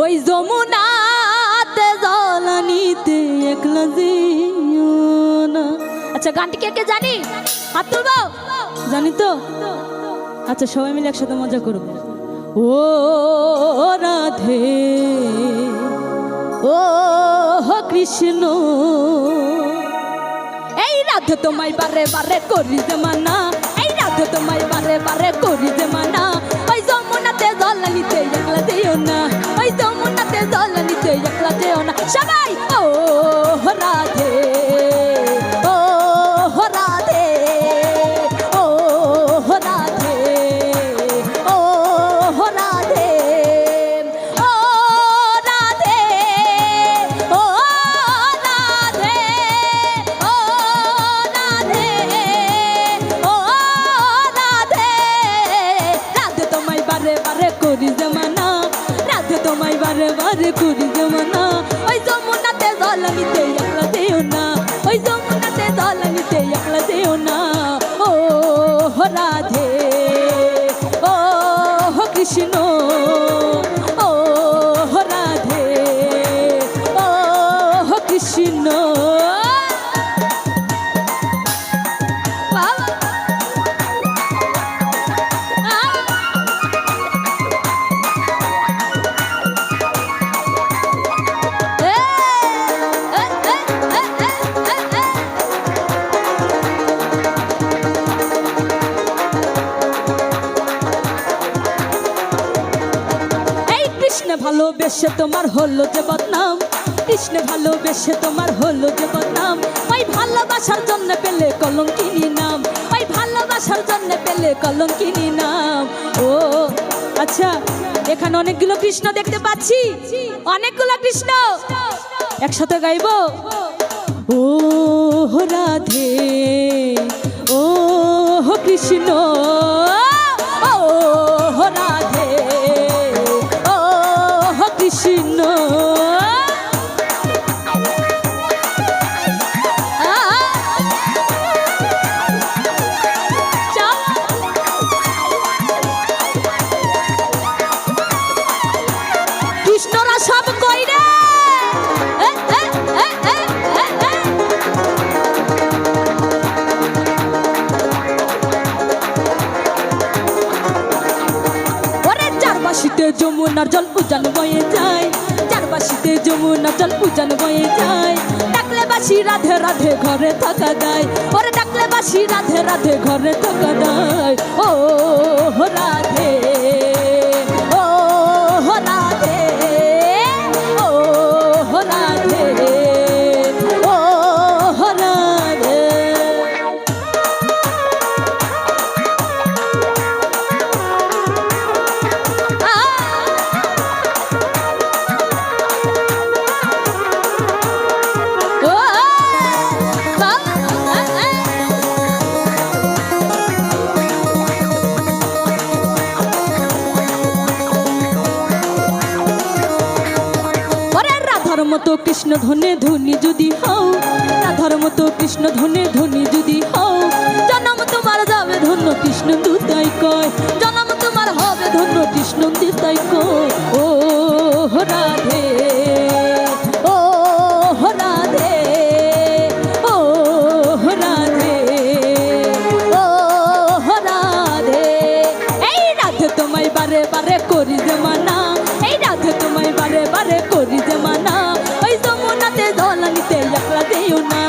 ওই যমুনাতে জলানিতে একলা যেও না। আচ্ছা গানটি কে কে জানি? হাত তুলবো জানি তো? আচ্ছা সবাই মিলে একসাথে মজা করব ও রাধে, ও কৃষ্ণ। এই রাধে তোমায় বারে বারে করি যে মানা। তোমায় বারে বারে করি না। ওই যমুনাতে জল নিতে একলা যেও না। ওই যমুনাতে জল নিতে একলা যেও না। ও রাধে, ও কৃষ্ণ, ও রাধে, ও কৃষ্ণ। ভালোবেসে তোমার হলো যে বদনাম। কৃষ্ণ ভালোবেসে তোমার হলো যে বদনাম। ওই ভালোবাসার জন্য পেলে কলঙ্কিনী নাম। ওই ভালোবাসার জন্য পেলে কলঙ্কিনী নাম। ও আচ্ছা এখানে অনেকগুলো কৃষ্ণ দেখতে পাচ্ছি। অনেকগুলো কৃষ্ণ। একসাথে গাইবো? ও রাধে। ও কৃষ্ণ। চারবাসিতে যমুনার জল উজান বয়ে যায় চারবাসিতে যমুনার জল উজান বয়ে যায়। ডাকলে বাসি রাধে রাধে ঘরে থাকা দেয় ওরে ডাকলে বাসি রাধে রাধে ঘরে থাকা দেয় ও, রাধে। কৃষ্ণ ধনে ধনী যদি হও ধর্ম তো কৃষ্ণ ধনে ধনী যদি হও। জনম তোমার যাবে ধন্য কৃষ্ণ দুতাই কয়। জনম তোমার হবে ধন্য কৃষ্ণ দিতাই কয়। ও রাধে love you know.